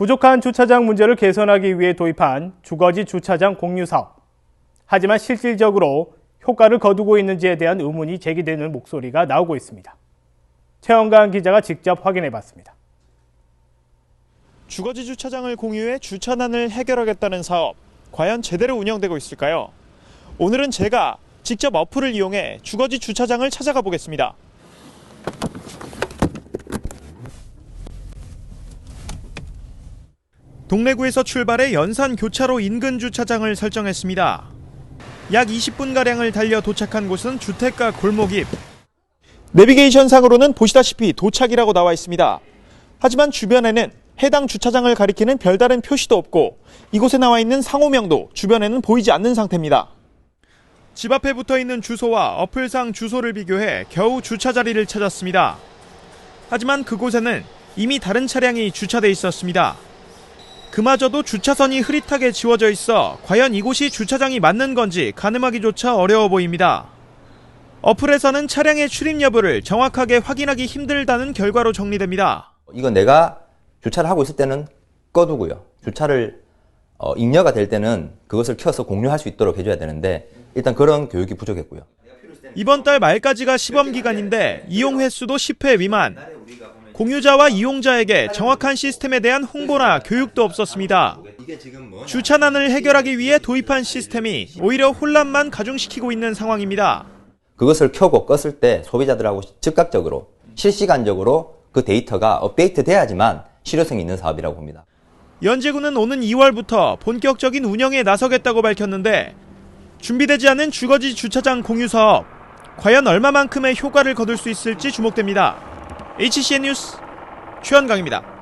부족한 주차장 문제를 개선하기 위해 도입한 주거지 주차장 공유 사업. 하지만 실질적으로 효과를 거두고 있는지에 대한 의문이 제기되는 목소리가 나오고 있습니다. 최영관 기자가 직접 확인해 봤습니다. 주거지 주차장을 공유해 주차난을 해결하겠다는 사업 과연 제대로 운영되고 있을까요? 오늘은 제가 직접 어플을 이용해 주거지 주차장을 찾아가 보겠습니다. 동래구에서 출발해 연산 교차로 인근 주차장을 설정했습니다. 약 20분가량을 달려 도착한 곳은 주택가 골목 입. 내비게이션상으로는 보시다시피 도착이라고 나와 있습니다. 하지만 주변에는 해당 주차장을 가리키는 별다른 표시도 없고 이곳에 나와 있는 상호명도 주변에는 보이지 않는 상태입니다. 집 앞에 붙어 있는 주소와 어플상 주소를 비교해 겨우 주차 자리를 찾았습니다. 하지만 그곳에는 이미 다른 차량이 주차돼 있었습니다. 그마저도 주차선이 흐릿하게 지워져 있어 과연 이곳이 주차장이 맞는 건지 가늠하기조차 어려워 보입니다. 어플에서는 차량의 출입 여부를 정확하게 확인하기 힘들다는 결과로 정리됩니다. 이건 내가 주차를 하고 있을 때는 꺼두고요. 주차를 어, 잉여가 될 때는 그것을 켜서 공유할 수 있도록 해줘야 되는데 일단 그런 교육이 부족했고요. 이번 달 말까지가 시범 기간인데 이용 횟수도 10회 미만. 공유자와 이용자에게 정확한 시스템에 대한 홍보나 교육도 없었습니다. 주차난을 해결하기 위해 도입한 시스템이 오히려 혼란만 가중시키고 있는 상황입니다. 그것을 켜고 껐을 때 소비자들하고 즉각적으로 실시간적으로 그 데이터가 업데이트 돼야지만 실효성이 있는 사업이라고 봅니다. 연제구는 오는 2월부터 본격적인 운영에 나서겠다고 밝혔는데 준비되지 않은 주거지 주차장 공유 사업 과연 얼마만큼의 효과를 거둘 수 있을지 주목됩니다. HCN 뉴스 최현강입니다.